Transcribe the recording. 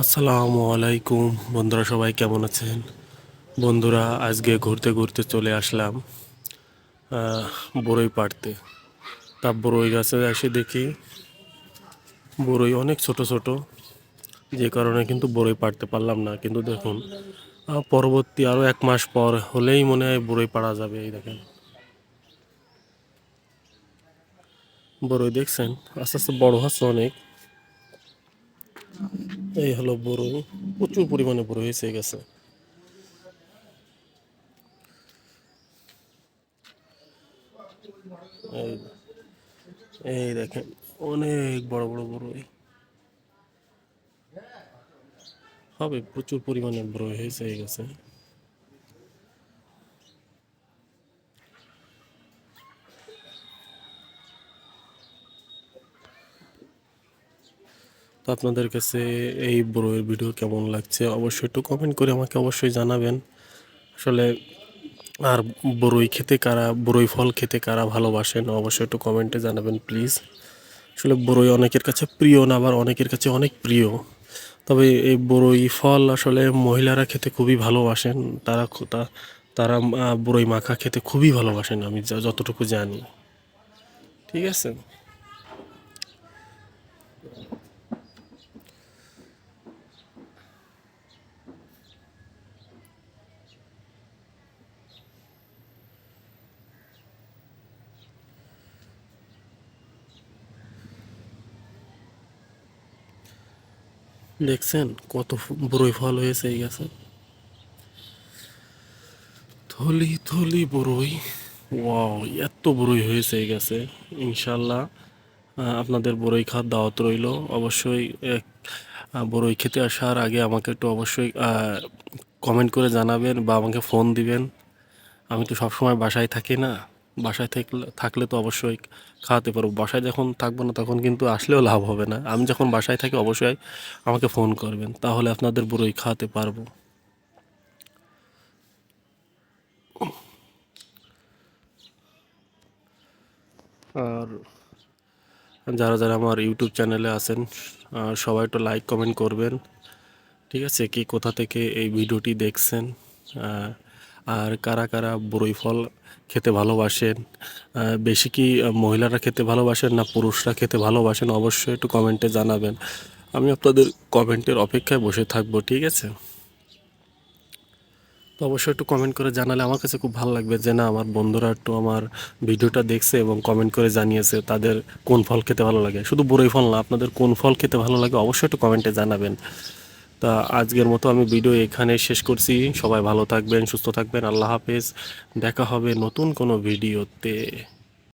আসসালামু আলাইকুম। বন্ধুরা সবাই কেমন আছেন? বন্ধুরা, আজকে ঘুরতে ঘুরতে চলে আসলাম বড়ই পাড়তে। তা বড়ই গাছে এসে দেখি বড়ই অনেক ছোট ছোট, যে কারণে কিন্তু বড়ই পাড়তে পারলাম না। কিন্তু দেখুন পরবর্তী আরও এক মাস পর হলেই মনে হয় বড়ই পাড়া যাবে, এই দেখেন। বড়ই দেখছেন? আস্তে আস্তে বড় হচ্ছে অনেক। এই হলো বড়ই প্রচুর পরিমাণে বড় হয়েছে গেছে। এই দেখেন, অনেক বড় বড় বড়ই হবে, প্রচুর পরিমাণে বড় হয়েছে গাছে। তো আপনাদের কাছে এই বড়ইয়ের ভিডিও কেমন লাগছে অবশ্যই একটু কমেন্ট করে আমাকে অবশ্যই জানাবেন। আসলে আর বড়ই খেতে কারা বড়ই ফল খেতে কারা ভালোবাসেন অবশ্যই একটু কমেন্টে জানাবেন প্লিজ আসলে বড়ই অনেকের কাছে প্রিয় না, আবার অনেকের কাছে অনেক প্রিয়। তবে এই বড়ই ফল আসলে মহিলারা খেতে খুবই ভালোবাসেন, তারা তারা বড়ই মাখা খেতে খুবই ভালোবাসেন আমি যতটুকু জানি। ঠিক আছে? দেখছেন কত বড়ই ফল হয়েছে এই গাছে। থলি থলি বড়ই। ওয়াও, এত বড়ই হয়েছে এই গাছে, ইনশাল্লাহ। আপনাদের বড়ই খাওয়ার দাওয়াত রইল। অবশ্যই বড়ই খেতে আসার আগে আমাকে একটু অবশ্যই কমেন্ট করে জানাবেন বা আমাকে ফোন দিবেন। আমি তো সবসময় বাসায় থাকি না। বাসায় থাকলে থাকলে তো অবশ্যই খাওয়াতে পারব। বাসায় যখন থাকব না তখন কিন্তু আসলেও লাভ হবে না। আমি যখন বাসায় থাকি অবশ্যই আমাকে ফোন করবেন, তাহলে আপনাদের বড়ই খাওয়াতে পারব। আর যারা যারা আমার ইউটিউব চ্যানেলে আছেন সবাই একটু লাইক কমেন্ট করবেন। ঠিক আছে? কি কোথা থেকে এই ভিডিওটি দেখছেন? আর কারা কারা বড়ই ফল খেতে ভালোবাসেন? বেশি কি মহিলারা খেতে ভালোবাসেন না পুরুষরা খেতে ভালোবাসেন? অবশ্যই একটু কমেন্টে জানাবেন। আমি আপনাদের কমেন্টের অপেক্ষায় বসে থাকব, ঠিক আছে? তো অবশ্যই একটু কমেন্ট করে জানালে আমার কাছে খুব ভালো লাগবে যে না, আমার বন্ধুরা একটু আমার ভিডিওটা দেখছে এবং কমেন্ট করে জানিয়েছে তাদের কোন ফল খেতে ভালো লাগে। শুধু বড়ই ফল না, আপনাদের কোন ফল খেতে ভালো লাগে অবশ্যই একটু কমেন্টে জানাবেন। তা আজকের মতো আমি ভিডিও এখানে শেষ করছি। সবাই ভালো থাকবেন, সুস্থ থাকবেন। আল্লাহ হাফেজ। দেখা হবে নতুন কোনো ভিডিওতে